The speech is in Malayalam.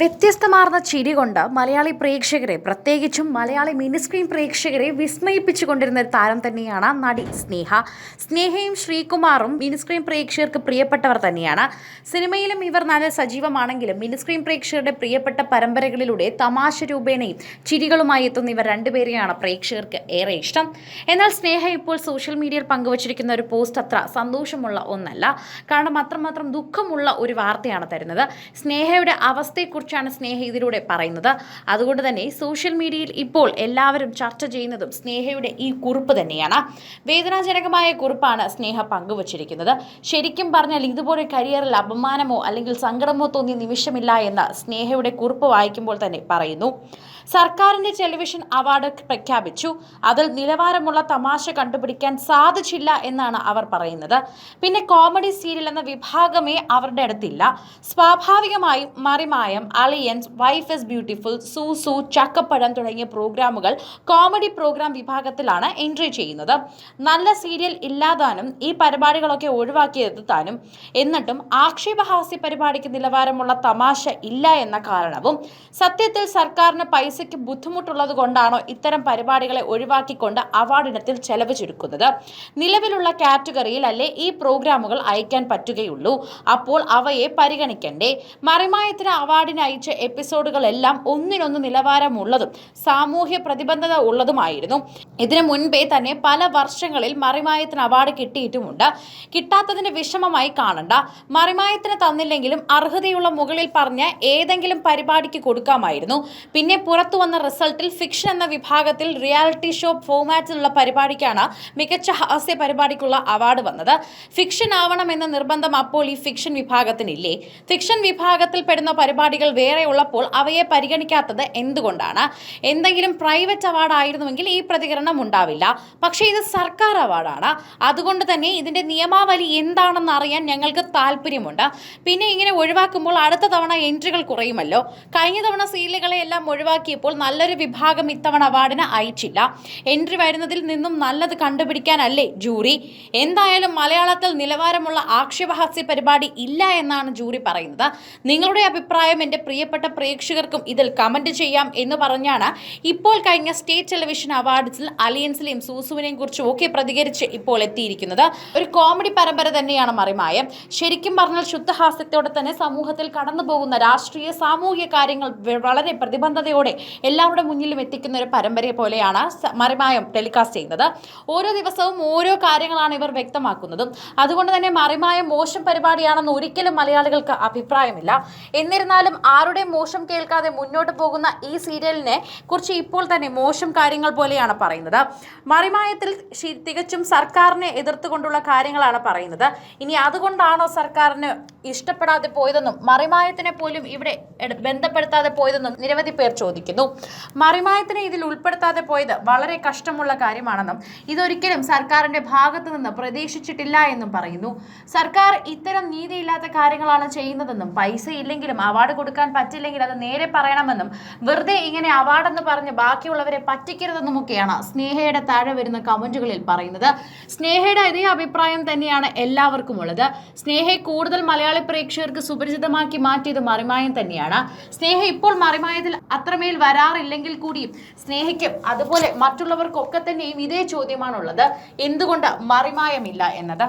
വ്യത്യസ്തമാർന്ന ചിരി കൊണ്ട് മലയാളി പ്രേക്ഷകരെ പ്രത്യേകിച്ചും മലയാളി മിനി സ്ക്രീൻ പ്രേക്ഷകരെ വിസ്മയിപ്പിച്ചുകൊണ്ടിരുന്ന ഒരു താരം തന്നെയാണ് നടി സ്നേഹ. സ്നേഹയും ശ്രീകുമാറും മിനി സ്ക്രീൻ പ്രേക്ഷകർക്ക് പ്രിയപ്പെട്ടവർ തന്നെയാണ്. സിനിമയിലും ഇവർ നല്ല സജീവമാണെങ്കിലും മിനി സ്ക്രീൻ പ്രേക്ഷകരുടെ പ്രിയപ്പെട്ട പരമ്പരകളിലൂടെ തമാശ രൂപേണയും ചിരികളുമായി എത്തുന്ന ഇവർ രണ്ടുപേരെയാണ് പ്രേക്ഷകർക്ക് ഏറെ ഇഷ്ടം. എന്നാൽ സ്നേഹ ഇപ്പോൾ സോഷ്യൽ മീഡിയയിൽ പങ്കുവച്ചിരിക്കുന്ന ഒരു പോസ്റ്റ് അത്ര സന്തോഷമുള്ള ഒന്നല്ല. കാരണം അത്രമാത്രം ദുഃഖമുള്ള ഒരു വാർത്തയാണ് തരുന്നത്. സ്നേഹയുടെ അവസ്ഥയെക്കുറിച്ചാണ് സ്നേഹ ഇതിലൂടെ പറയുന്നത്. അതുകൊണ്ട് തന്നെ സോഷ്യൽ മീഡിയയിൽ ഇപ്പോൾ എല്ലാവരും ചർച്ച ചെയ്യുന്നതും സ്നേഹയുടെ ഈ കുറിപ്പ് തന്നെയാണ്. വേദനാജനകമായ കുറിപ്പാണ് സ്നേഹ പങ്കുവച്ചിരിക്കുന്നത്. ശരിക്കും പറഞ്ഞാൽ ഇതുപോലെ കരിയറിൽ അപമാനമോ അല്ലെങ്കിൽ സങ്കടമോ തോന്നിയ നിമിഷമില്ല എന്ന് സ്നേഹയുടെ കുറിപ്പ് വായിക്കുമ്പോൾ തന്നെ പറയുന്നു. സർക്കാരിന്റെ ടെലിവിഷൻ അവാർഡ് പ്രഖ്യാപിച്ചു. അതിൽ നിലവാരമുള്ള തമാശ കണ്ടുപിടിക്കാൻ സാധിച്ചില്ല എന്നാണ് അവർ പറയുന്നത്. പിന്നെ കോമഡി സീരിയൽ എന്ന വിഭാഗമേ അവരുടെ അടുത്തില്ല. സ്വാഭാവികമായും Marimayam Aliyans wife is beautiful സൂസു Chakkappazham തുടങ്ങിയ പ്രോഗ്രാമുകൾ കോമഡി പ്രോഗ്രാം വിഭാഗത്തിലാണ് എൻട്രി ചെയ്യുന്നത്. നല്ല സീരിയൽ ഇല്ലാതാനും ഈ പരിപാടികളൊക്കെ ഒഴിവാക്കിയത് താനും. എന്നിട്ടും ആക്ഷേപഹാസ്യ പരിപാടിക്ക് നിലവാരമുള്ള തമാശ ഇല്ല എന്ന കാരണവും സത്യത്തിൽ സർക്കാരിന് പൈസയ്ക്ക് ബുദ്ധിമുട്ടുള്ളത് കൊണ്ടാണോ ഇത്തരം പരിപാടികളെ ഒഴിവാക്കിക്കൊണ്ട് അവാർഡിനത്തിൽ ചെലവ് ചുരുക്കുന്നത്? നിലവിലുള്ള കാറ്റഗറിയിൽ അല്ലേ ഈ പ്രോഗ്രാമുകൾ അയക്കാൻ പറ്റുകയുള്ളൂ? അപ്പോൾ അവയെ പരിഗണിക്കണ്ടേ? മറിമായത്തിന് അവാർഡിന് അയച്ച എപ്പിസോഡുകളെല്ലാം ഒന്നിനൊന്ന് നിലവാരമുള്ളതും സാമൂഹ്യ പ്രതിബദ്ധത ഉള്ളതുമായിരുന്നു. ഇതിനു മുൻപേ തന്നെ പല വർഷങ്ങളിൽ മറിമായത്തിന് അവാർഡ് കിട്ടിയിട്ടുമുണ്ട്. കിട്ടാത്തതിന്റെ വിഷമമായി കാണണ്ട. മറിമായത്തിന് തന്നില്ലെങ്കിലും അർഹതയുള്ള മുകളിൽ പറഞ്ഞ ഏതെങ്കിലും പരിപാടിക്ക് കൊടുക്കാമായിരുന്നു. പിന്നെ പുറത്തു വന്ന റിസൾട്ടിൽ ഫിക്ഷൻ എന്ന വിഭാഗത്തിൽ റിയാലിറ്റി ഷോ ഫോമാറ്റിലുള്ള പരിപാടിക്കാണ് മികച്ച ഹാസ്യ പരിപാടിക്കുള്ള അവാർഡ് വന്നത്. ഫിക്ഷൻ ആവണമെന്ന നിർബന്ധം അപ്പോൾ ഈ ഫിക്ഷൻ വിഭാഗത്തിനില്ലേ? ഫിക്ഷൻ വിഭാഗത്തിൽ പെടുന്ന പരിപാടികൾ വേറെ ഉള്ളപ്പോൾ അവയെ പരിഗണിക്കാത്തത് എന്തുകൊണ്ടാണ്? എന്തെങ്കിലും പ്രൈവറ്റ് അവാർഡ് ആയിരുന്നുവെങ്കിൽ ഈ പ്രതികരണം ഉണ്ടാവില്ല. പക്ഷേ ഇത് സർക്കാർ അവാർഡാണ് അതുകൊണ്ട് തന്നെ ഇതിന്റെ നിയമാവലി എന്താണെന്ന് അറിയാൻ ഞങ്ങൾക്ക് താല്പര്യമുണ്ട്. പിന്നെ ഇങ്ങനെ ഒഴിവാക്കുമ്പോൾ അടുത്ത തവണ എൻട്രികൾ കുറയുമല്ലോ. കഴിഞ്ഞ തവണ സീലുകളെ എല്ലാം ഒഴിവാക്കിയപ്പോൾ നല്ലൊരു വിഭാഗം ഇത്തവണ അവാർഡിന് അയച്ചില്ല. എൻട്രി വരുന്നതിൽ നിന്നും നല്ലത് കണ്ടുപിടിക്കാനല്ലേ ജൂറി? എന്തായാലും മലയാളത്തിൽ നിലവാരമുള്ള ആക്ഷേപഹാസ്യ പരിപാടി ഇല്ല എന്നാണ് ജൂറി പറയുന്നത്. നിങ്ങളുടെ അഭിപ്രായം എന്റെ പ്രിയപ്പെട്ട പ്രേക്ഷകർക്കും ഇതിൽ കമന്റ് ചെയ്യാം എന്ന് പറഞ്ഞാണ് ഇപ്പോൾ കഴിഞ്ഞ സ്റ്റേറ്റ് ടെലിവിഷൻ അവാർഡ്സിൽ അലിയൻസിലെയും സൂസുവിനെയും കുറിച്ചും ഒക്കെ പ്രതികരിച്ച് ഇപ്പോൾ എത്തിയിരിക്കുന്നത്. ഒരു കോമഡി പരമ്പര തന്നെയാണ് മറിമായം. ശരിക്കും പറഞ്ഞാൽ ശുദ്ധഹാസ്യത്തോടെ തന്നെ സമൂഹത്തിൽ കടന്നു പോകുന്ന രാഷ്ട്രീയ സാമൂഹിക കാര്യങ്ങൾ വളരെ പ്രതിബന്ധതയോടെ എല്ലാവരുടെ മുന്നിലും എത്തിക്കുന്ന ഒരു പരമ്പരയെ പോലെയാണ് മറിമായം ടെലികാസ്റ്റ് ചെയ്യുന്നത്. ഓരോ ദിവസവും ഓരോ കാര്യങ്ങളാണ് ഇവർ വ്യക്തമാക്കുന്നതും. അതുകൊണ്ട് തന്നെ മറിമായം മോശം പരിപാടിയാണെന്ന് ഒരിക്കലും മലയാളികൾക്ക് അഭിപ്രായമില്ല. എന്നിരുന്നാലും ആരുടെയും മോശം കേൾക്കാതെ മുന്നോട്ട് പോകുന്ന ഈ സീരിയലിനെ കുറിച്ച് ഇപ്പോൾ തന്നെ മോശം കാര്യങ്ങൾ പോലെയാണ് പറയുന്നത്. മറിമായത്തിൽ തികച്ചും സർക്കാരിനെ എതിർത്തുകൊണ്ടുള്ള കാര്യങ്ങളാണ് പറയുന്നത്. ഇനി അതുകൊണ്ടാണോ സർക്കാരിന് ഇഷ്ടപ്പെടാതെ പോയതെന്നും മറിമായത്തിനെ പോലും ഇവിടെ ബന്ധപ്പെടുത്താതെ പോയതെന്നും നിരവധി പേർ ചോദിക്കുന്നു. മറിമായത്തിനെ ഇതിൽ ഉൾപ്പെടുത്താതെ പോയത് വളരെ കഷ്ടമുള്ള കാര്യമാണെന്നും ഇതൊരിക്കലും സർക്കാരിന്റെ ഭാഗത്തു നിന്ന് പ്രതീക്ഷിച്ചിട്ടില്ല എന്നും പറയുന്നു. സർക്കാർ ഇത്തരം നീതിയില്ലാത്ത കാര്യങ്ങളാണ് ചെയ്യുന്നതെന്നും പൈസ ഇല്ലെങ്കിലും അവാർഡ് കൊടുക്കാൻ പറ്റില്ലെങ്കിൽ അത് നേരെ പറയണമെന്നും വെറുതെ ഇങ്ങനെ അവാർഡെന്ന് പറഞ്ഞ് ബാക്കിയുള്ളവരെ പറ്റിക്കരുതെന്നുമൊക്കെയാണ് സ്നേഹയുടെ താഴെ വരുന്ന കമന്റുകളിൽ പറയുന്നത്. സ്നേഹയുടെ ഇതേ അഭിപ്രായം തന്നെയാണ് എല്ലാവർക്കും ഉള്ളത് സ്നേഹയെ കൂടുതൽ മലയാളി പ്രേക്ഷകർക്ക് സുപരിചിതമാക്കി മാറ്റിയത് മറിമായം തന്നെയാണ്. സ്നേഹ ഇപ്പോൾ മറിമായത്തിൽ അത്രമേൽ വരാറില്ലെങ്കിൽ കൂടിയും സ്നേഹയ്ക്കും അതുപോലെ മറ്റുള്ളവർക്കൊക്കെ തന്നെയും ഇതേ ചോദ്യമാണുള്ളത്. എന്തുകൊണ്ട് മറിമായമില്ല എന്നത്?